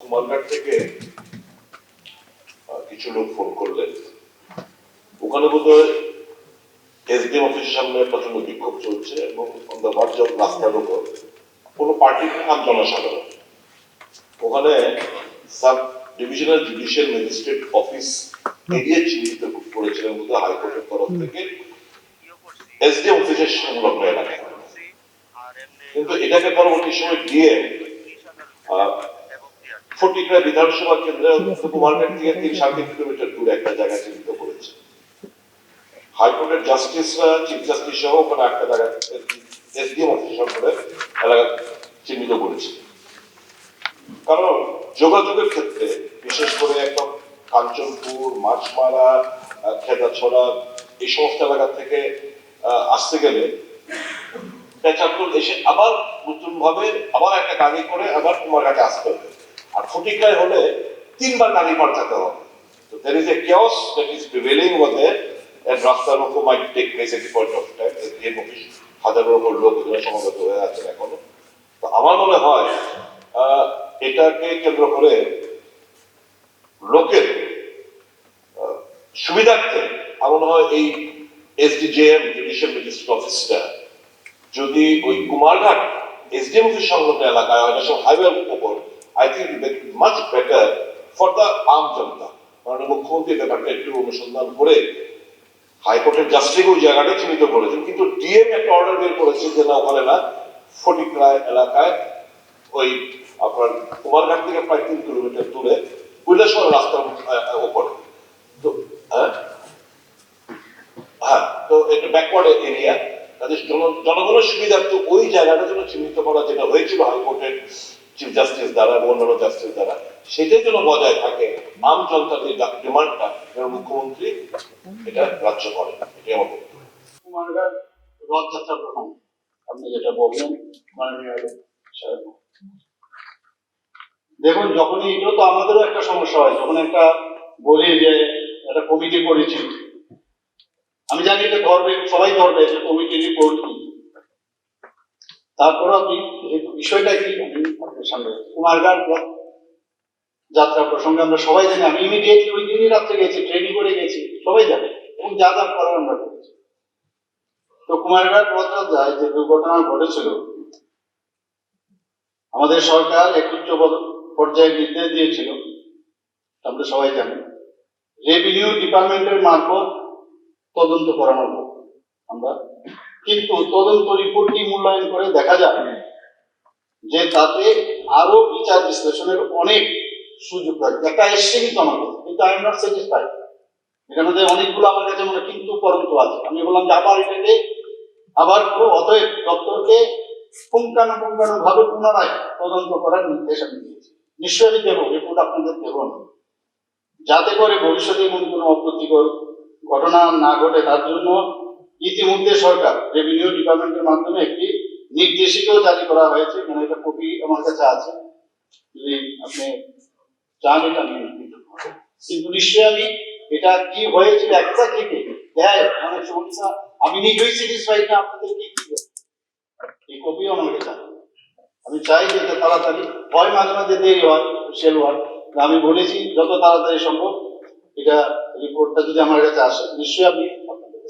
কুমারঘাট থেকে কিছু লোক ফোন করলেন। ওখানে বোধহয় এসডিএম অফিসের সামনে প্রচণ্ড বিক্ষোভ চলছে এবং অন দ্য রাস্তার উপর কোনো পার্টির নাম জনসাধারণ। ওখানে sub divisional judicial magistrate office area চিহ্নিত করেছিলেন বোধহয় হাইকোর্টের তরফ থেকে। এসডিএম অফিসের সংলগ্ন এলাকায়। কিন্তু এটাকে পরবর্তী সময় দিয়ে ফটিকরা বিধানসভা কেন্দ্রে কুমারঘাট থেকে তিন সাড়ে তিন কিলোমিটার দূরে একটা জায়গা চিহ্নিত করেছে। হাইকোর্টের জাস্টিসরা চিফ জাস্টিস সহ ওখানে একটা জায়গা এসডিএম অফিসার করে এলাকা চিহ্নিত করেছে। কারণ যোগাযোগের ক্ষেত্রে বিশেষ করে একদম কাঞ্চনপুর মাছমারা আহ, খেদাছড়া এই সমস্ত এলাকা থেকে আসতে গেলে পেঁচাতুল এসে আবার নতুন ভাবে আবার একটা গাড়ি করে আবার তোমার কাছে আসতে হবে। ফটিকায় হলে তিনবার গাড়ি পাল্টাতে হবে তো there is a chaos that is prevailing over there রাস্তার উপর might take place at point of time এর অফিস হাজারের উপর লোক এখানে সমাগত হয়ে আছেন এখনও। তো আমার মনে হয় এটাকে কেন্দ্র করে লোকের সুবিধার্থে আমার মনে হয় এই এসডিজেএম জুডিশিয়াল ম্যাজিস্ট্রেট অফিসটা যদি ওই কুমারঘাট এসডিএম অফিস সংলগ্ন এলাকায় হয় সব হাইওয়ের উপর I think much better for the আম জনতা কারণ মুখ্যমন্ত্রী ব্যাপারটা একটু অনুসন্ধান করে হাইকোর্টের জাস্টিস ওই জায়গাটা চিহ্নিত করেছেন। কিন্তু ডিএম একটা অর্ডার বের করেছে যে না ওখানে না, ফটিকরায় এলাকায় ওই আপনার কুমারঘাট থেকে প্রায় তিন কিলোমিটার দূরে কৈলাসহর রাস্তার উপরে তো হ্যাঁ? হ্যাঁ তো এটা ব্যাকওয়ার্ড এরিয়া তাদের জন- জনগণের সুবিধার্থে ওই জায়গাটা যেন চিহ্নিত করা যেটা হয়েছিল হাইকোর্টের চিফ জাস্টিস দ্বারা এবং অন্যান্য জাস্টিস দ্বারা, সেটাই যেন বজায় থাকে জনতার যে ডিমান্ডটা, যেন মুখ্যমন্ত্রী এটা গ্রাহ্য করে এটাই আমার বক্তব্য। রথযাত্রা প্রসঙ্গ আপনি যেটা বললেন দেখুন, যখনই এটাও তো আমাদেরও একটা সমস্যা হয়, যখন একটা বলি যে একটা কমিটি করেছি। আমি জানি এটা ধরবে, সবাই ধরবে যে কমিটি রিপোর্ট কি তারপর আপনি এই বিষয়টা কি সামনে কুমারঘাট যাত্রা প্রসঙ্গে আমরা সবাই জানি, আমি ইমিডিয়েটলি ওই দিনই রাত্রে গেছি ট্রেনিং করে গেছি, সবাই জানে, এবং যা যা করার আমরা করেছি। তো কুমারঘাট রথযাত্রায় যে দুর্ঘটনা ঘটেছিল, আমাদের সরকার এক উচ্চ পর্যায়ে নির্দেশ দিয়েছিল আমরা সবাই জানি। রেভিনিউ ডিপার্টমেন্টের মারফত তদন্ত করানো আমরা কিন্তু তদন্ত রিপোর্টটি মূল্যায়ন করে দেখা যায় যে তাতে আরও বিচার বিশ্লেষণের অনেক সুযোগ রয়েছে একটা এসছে কিন্তু আমার কাছে, কিন্তু আই এম নট স্যাটিসফাইড এটার মধ্যে অনেকগুলো আমার কাছে মনে কিন্তু পরন্তু আছে। আমি বললাম যে আবার এটাকে আবার অতএব দপ্তরকে পুঙ্খানুপুঙ্খানু ভাবে পুনরায় তদন্ত করার নির্দেশ আমি দিয়েছি। নিশ্চয়ই আমি দেবো রিপোর্ট আপনাদের দেব যাতে করে ভবিষ্যতে এমন কোনো অপ্রীতিকর ঘটনা না ঘটে তার জন্য ইতিমধ্যে সরকার রেভিনিউ ডিপার্টমেন্টের মাধ্যমে একটি নির্দেশিকাও জারি করা হয়েছে। এখানে একটা কপি আমার কাছে আছে। যদি আপনি চান এটা কিন্তু নিশ্চয়ই আমি এটা কি হয়েছিল একটা থেকে দেয় অনেক সমস্যা আমি নিজেই স্যাটিসফাইড না, আপনাদের কি এই কপিও আমার কাছে আমি চাই যে এটা তাড়াতাড়ি হয়, মাঝে মাঝে দেরি হয় সেল হয়। আমি বলেছি, যত তাড়াতাড়ি সম্ভব এটা রিপোর্টটা যদি আমার কাছে আসে, নিশ্চয়ই আমি